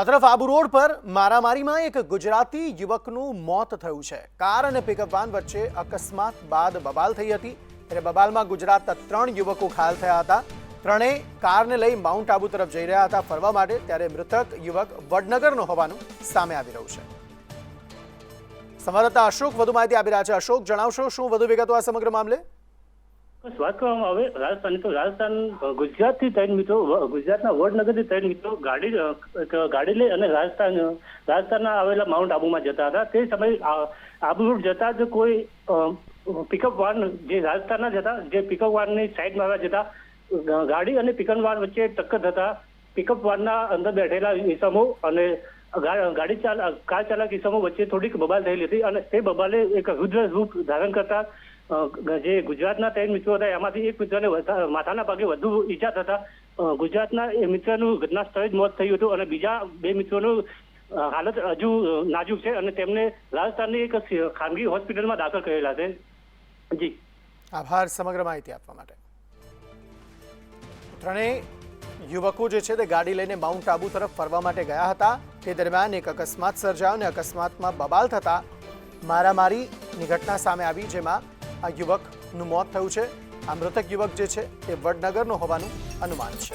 આ તરફ આબુ રોડ પર મારામારીમાં એક ગુજરાતી યુવકનું મોત થયું છે. કાર અને પિકઅપ વાન વચ્ચે અકસ્માત બાદ બબાલ થઈ હતી. ત્યારે બબાલમાં ગુજરાતના ત્રણ યુવકો ઘાયલ થયા હતા. ત્રણેય કારને લઈ માઉન્ટ આબુ તરફ જઈ રહ્યા હતા ફરવા માટે. ત્યારે મૃતક યુવક વડનગરનો હોવાનું સામે આવી રહ્યું છે. સંવાદદાતા અશોક વધુ માહિતી આપી રહ્યા છે. અશોક, જણાવશો શું વધુ વિગતો આ સમગ્ર મામલે? વાત કરવામાં આવે. રાજસ્થાન તો રાજસ્થાન ગુજરાતથી ત્રણ મિત્રો ગુજરાતના વડનગરથી ત્રણ મિત્રો ગાડી ગાડી લઈ અને રાજસ્થાન, રાજસ્થાનના આવેલા માઉન્ટ આબુમાં જતા હતા. તે સમયે આબુ રોડ જતા જ કોઈ પિકઅપ વાન જે રાજસ્થાનના જતા જે પિકઅપ વાનની સાઈડમાં આવ્યા જતા ગાડી અને પિકઅપ વાન વચ્ચે ટક્કર થતા, પિકઅપ વાનના અંદર બેઠેલા ઇસમો અને ગાડી ચાલ, કાર ચાલક ઇસમો વચ્ચે થોડીક બબાલ થયેલી હતી અને તે બબાલે એક રુદ્ર રૂપ ધારણ કરતા જે ગુજરાતના ત્રણ મિત્રો હતા, એમાંથી એક મિત્રને માથાના ભાગે વધુ ઈજા થતા ગુજરાતના એ મિત્રનું ઘટના સ્થળે જ મોત થયું હતું અને બીજા બે મિત્રોનું હાલત હજુ નાજુક છે અને તેમને રાજસ્થાનની એક ખાનગી હોસ્પિટલમાં દાખલ કરેલા છે. જી. આભાર સમગ્ર માહિતી આપવા માટે. ત્રણેય યુવકો જે છે તે ગાડી લઈને માઉન્ટ આબુ તરફ ફરવા માટે ગયા હતા. તે દરમિયાન એક અકસ્માત સર્જાયો અને અકસ્માતમાં બબાલ થતા મારામારીની ઘટના સામે આવી, જેમાં આ યુવકનું મોત થયું છે. આ મૃતક યુવક જે છે એ વડનગરનો હોવાનું અનુમાન છે.